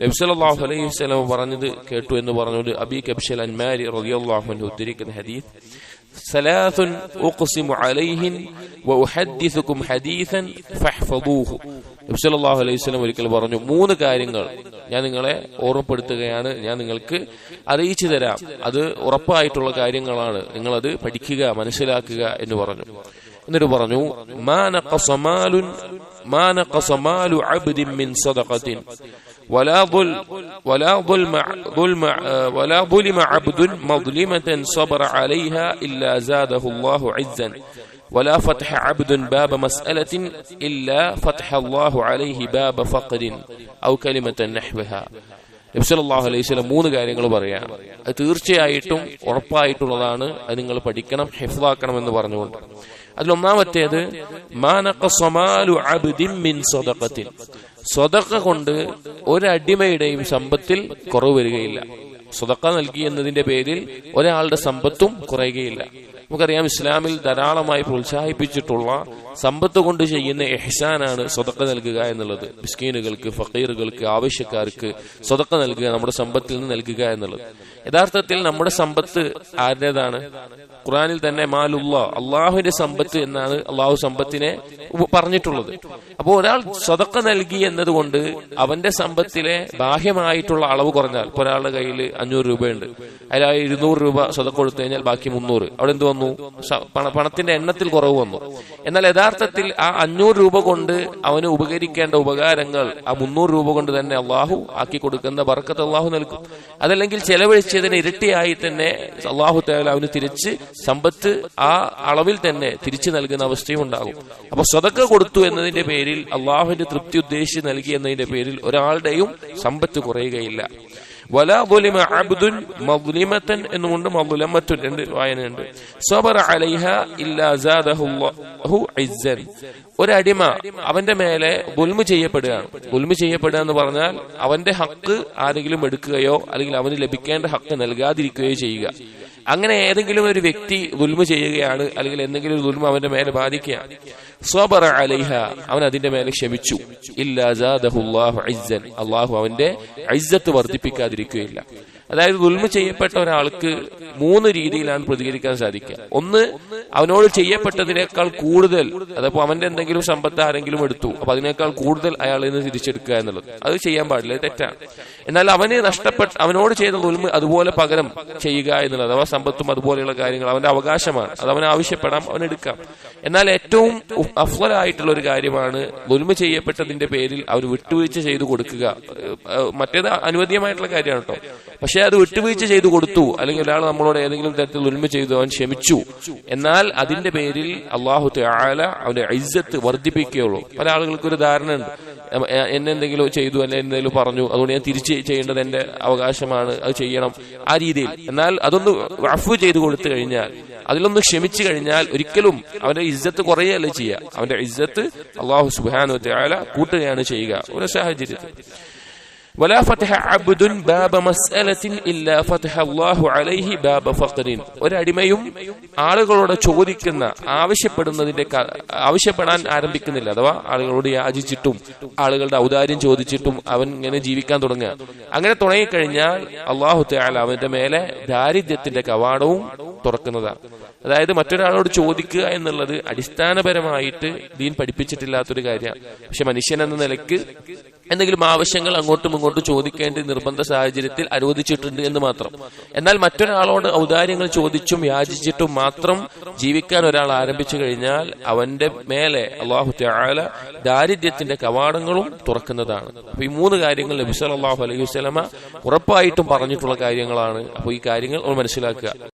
നബ്സലാഹു അലൈഹി വസല്ലം പറഞ്ഞത് കേട്ടു എന്ന് പറഞ്ഞത് അബി കബ്ഷൽ അൻമാരി റളിയല്ലാഹു അൻഹു ഉദ്ധരിക്കുന്ന ഹദീസ് ثلاث أقسم عليهن وأحدثكم حديثا فاحفظوه നബി സല്ലല്ലാഹു അലൈഹി വസല്ലം ഒരിക്കൽ പറഞ്ഞു മൂന്ന് കാര്യങ്ങൾ ഞാൻ നിങ്ങളെ ഓർമ്മപ്പെടുത്തുകയാണ് ഞാൻ നിങ്ങൾക്ക് അറിയിച്ചു തരാം അത് ഉറപ്പായിട്ടുള്ള കാര്യങ്ങളാണ് നിങ്ങളത് പഠിക്കുക മനസ്സിലാക്കുക എന്ന് പറഞ്ഞു എന്നിട്ട് പറഞ്ഞു മാ നഖസ മാലുൻ മാ നഖസ മാലു അബ്ദിൻ മിൻ സദഖത്തിൻ ولا ظل ولا ظلم ظلم ولا ظلم عبد مظلمة صبر عليها إلا زاده الله عزا ولا فتح عبد باب مسألة إلا فتح الله عليه باب فقر أو كلمة نحوها നബ്സലാഹു അലൈഹി സ്വലം മൂന്ന് കാര്യങ്ങൾ പറയാം അത് തീർച്ചയായിട്ടും ഉറപ്പായിട്ടുള്ളതാണ് അത് നിങ്ങൾ പഠിക്കണം ഹെഫ്ലാക്കണം എന്ന് പറഞ്ഞുകൊണ്ട് അതിലൊന്നാമത്തേത് സ്വതക്കത്തിൻ സ്വതക്ക കൊണ്ട് ഒരടിമയുടെയും സമ്പത്തിൽ കുറവ് വരികയില്ല. സ്വതക്ക നൽകി എന്നതിന്റെ പേരിൽ ഒരാളുടെ സമ്പത്തും കുറയുകയില്ല. നമുക്കറിയാം ഇസ്ലാമിൽ ധാരാളമായി പ്രോത്സാഹിപ്പിച്ചിട്ടുള്ള സമ്പത്ത് കൊണ്ട് ചെയ്യുന്ന എഹ്സാനാണ് സ്വതക്ക നൽകുക എന്നുള്ളത്. മിസ്കീനുകൾക്ക് ഫക്കീറുകൾക്ക് ആവശ്യക്കാർക്ക് സ്വതക്ക നൽകുക നമ്മുടെ സമ്പത്തിൽ നിന്ന് നൽകുക എന്നുള്ളത്. യഥാർത്ഥത്തിൽ നമ്മുടെ സമ്പത്ത് ആരുടേതാണ്? ഖുറാനിൽ തന്നെ മാലുള്ള അള്ളാഹുവിന്റെ സമ്പത്ത് എന്നാണ് അള്ളാഹു സമ്പത്തിനെ പറഞ്ഞിട്ടുള്ളത്. അപ്പോൾ ഒരാൾ സ്വതക്ക നൽകി എന്നതുകൊണ്ട് അവന്റെ സമ്പത്തിലെ ബാഹ്യമായിട്ടുള്ള അളവ് കുറഞ്ഞാൽ ഒരാളുടെ കയ്യിൽ അഞ്ഞൂറ് രൂപയുണ്ട്. അതിൽ ഇരുന്നൂറ് രൂപ സ്വതക്ക കൊടുത്തു കഴിഞ്ഞാൽ ബാക്കി മുന്നൂറ്. അവിടെ എന്ത് വന്നു പണത്തിന്റെ എണ്ണത്തിൽ കുറവ് വന്നു. എന്നാൽ യഥാർത്ഥത്തിൽ ആ അഞ്ഞൂറ് രൂപ കൊണ്ട് അവന് ഉപകരിക്കേണ്ട ഉപകാരങ്ങൾ ആ മുന്നൂറ് രൂപ കൊണ്ട് തന്നെ അള്ളാഹു ആക്കി കൊടുക്കുന്ന ബർക്കത്ത് അള്ളാഹു നൽകും. അതല്ലെങ്കിൽ ചെലവഴിച്ചതിന് ഇരട്ടിയായി തന്നെ അള്ളാഹു തേല അവന് തിരിച്ച് സമ്പത്ത് ആ അളവിൽ തന്നെ തിരിച്ചു നൽകുന്ന അവസ്ഥയും ഉണ്ടാകും. അപ്പൊ സ്വതക്ക കൊടുത്തു എന്നതിന്റെ പേരിൽ അള്ളാഹുവിന്റെ തൃപ്തി ഉദ്ദേശിച്ച് നൽകി എന്നതിന്റെ പേരിൽ ഒരാളുടെയും സമ്പത്ത് കുറയുകയില്ല. വലാ രണ്ട് വായനയുണ്ട്. സബറ അലൈഹ ഒരടിമ അവന്റെ മേലെ ഗുൽമു ചെയ്യപ്പെടുകയാണ്. ഗുൽമു ചെയ്യപ്പെടുക എന്ന് പറഞ്ഞാൽ അവന്റെ ഹക്ക് ആരെങ്കിലും എടുക്കുകയോ അല്ലെങ്കിൽ അവന് ലഭിക്കേണ്ട ഹക്ക് നൽകാതിരിക്കുകയോ ചെയ്യുക. അങ്ങനെ ഏതെങ്കിലും ഒരു വ്യക്തി ദുൽമ ചെയ്യുകയാണ് അല്ലെങ്കിൽ എന്തെങ്കിലും ഒരു ദുൽമ അവന്റെ മേലെ ബാധിക്കുകയാണ് സ്വബറ അലൈഹ അവൻ അതിന്റെ മേലെ ക്ഷമിച്ചു. ഇല്ലാഹു അവന്റെ ഐസത്ത് വർദ്ധിപ്പിക്കാതിരിക്കുകയില്ല. അതായത് ദുൽമ ചെയ്യപ്പെട്ട ഒരാൾക്ക് മൂന്ന് രീതിയിലാണ് പ്രതികരിക്കാൻ സാധിക്കുക. ഒന്ന് അവനോട് ചെയ്യപ്പെട്ടതിനേക്കാൾ കൂടുതൽ അതപ്പോ അവന്റെ എന്തെങ്കിലും സമ്പത്ത് ആരെങ്കിലും എടുത്തു അപ്പൊ അതിനേക്കാൾ കൂടുതൽ അയാളിൽ നിന്ന് തിരിച്ചെടുക്കുക എന്നുള്ളത്. അത് ചെയ്യാൻ പാടില്ല തെറ്റാണ്. എന്നാൽ അവന് നഷ്ടപ്പെട്ട അവനോട് ചെയ്ത ദുൽമ അതുപോലെ പകരം ചെയ്യുക എന്നുള്ളത് അഥവാ സമ്പത്തും അതുപോലെയുള്ള കാര്യങ്ങൾ അവന്റെ അവകാശമാണ്. അത് അവൻ ആവശ്യപ്പെടാം അവൻ എടുക്കാം. എന്നാൽ ഏറ്റവും അഫ്വലായിട്ടുള്ള ഒരു കാര്യമാണ് ദുൽമ ചെയ്യപ്പെട്ടതിന്റെ പേരിൽ അവർ വിട്ടുവീഴ്ച ചെയ്തു കൊടുക്കുക. മറ്റേത് അനുവദീയമായിട്ടുള്ള കാര്യമാണ് കേട്ടോ. പക്ഷെ അത് വിട്ടുവീഴ്ച ചെയ്തു കൊടുത്തു. അല്ലെങ്കിൽ ഒരാൾ നമ്മളോട് ഏതെങ്കിലും തരത്തിൽ ഒരുമ ചെയ്തു അവൻ ക്ഷമിച്ചു. എന്നാൽ അതിന്റെ പേരിൽ അള്ളാഹു ആല അവന്റെ ഐസത്ത് വർദ്ധിപ്പിക്കുകയുള്ളൂ. പല ആളുകൾക്ക് ഒരു ധാരണ ഉണ്ട് എന്നെ എന്തെങ്കിലും ചെയ്തു അല്ലെ എന്തെങ്കിലും പറഞ്ഞു അതുകൊണ്ട് ഞാൻ തിരിച്ച് ചെയ്യേണ്ടത് എന്റെ അവകാശമാണ് അത് ചെയ്യണം ആ രീതിയിൽ. എന്നാൽ അതൊന്ന് റഫ് ചെയ്തു കൊടുത്തു കഴിഞ്ഞാൽ അതിലൊന്ന് ക്ഷമിച്ചു കഴിഞ്ഞാൽ ഒരിക്കലും അവന്റെ ഇജ്ജത്ത് കുറയല്ലേ ചെയ്യുക. അവന്റെ ഇജ്ജത്ത് അള്ളാഹു സുബാനു കൂട്ടുകയാണ് ചെയ്യുക. ഒരു സാഹചര്യത്തിൽ. ولا فتح عبد باب مسألة إلا فتح الله عليه باب فقر ഒരടിമയും ആളുകളോട് ചോദിക്കുന്ന ആവശ്യപ്പെടുന്നതിന്റെ ആവശ്യപ്പെടാൻ ആരംഭിക്കുന്നില്ല അഥവാ ആളുകളോട് യാചിച്ചിട്ടും ആളുകളുടെ ഔദാര്യം ചോദിച്ചിട്ടും അവൻ ഇങ്ങനെ ജീവിക്കാൻ തുടങ്ങുക അങ്ങനെ തുടങ്ങിക്കഴിഞ്ഞാൽ അള്ളാഹു തയാൽ അവന്റെ മേലെ ദാരിദ്ര്യത്തിന്റെ കവാടവും തുറക്കുന്നതാണ് അതായത് മറ്റൊരാളോട് ചോദിക്കുക എന്നുള്ളത് അടിസ്ഥാനപരമായിട്ട് ദീൻ പഠിപ്പിച്ചിട്ടില്ലാത്തൊരു കാര്യമാണ് പക്ഷെ മനുഷ്യൻ എന്ന നിലയ്ക്ക് എന്തെങ്കിലും ആവശ്യങ്ങൾ അങ്ങോട്ടും ഇങ്ങോട്ടും ചോദിക്കേണ്ട നിർബന്ധ സാഹചര്യത്തിൽ അനുവദിച്ചിട്ടുണ്ട് എന്ന് മാത്രം. എന്നാൽ മറ്റൊരാളോട് ഔദാര്യങ്ങൾ ചോദിച്ചും യാചിച്ചിട്ടും മാത്രം ജീവിക്കാൻ ഒരാൾ ആരംഭിച്ചു കഴിഞ്ഞാൽ അവന്റെ മേലെ അള്ളാഹു ത്യാല ദാരിദ്ര്യത്തിന്റെ കവാടങ്ങളും തുറക്കുന്നതാണ്. അപ്പൊ ഈ മൂന്ന് കാര്യങ്ങൾ നബിസ് അള്ളാഹു അലൈഹി വസല്ലമ ഉറപ്പായിട്ടും പറഞ്ഞിട്ടുള്ള കാര്യങ്ങളാണ്. അപ്പൊ ഈ കാര്യങ്ങൾ മനസ്സിലാക്കുക.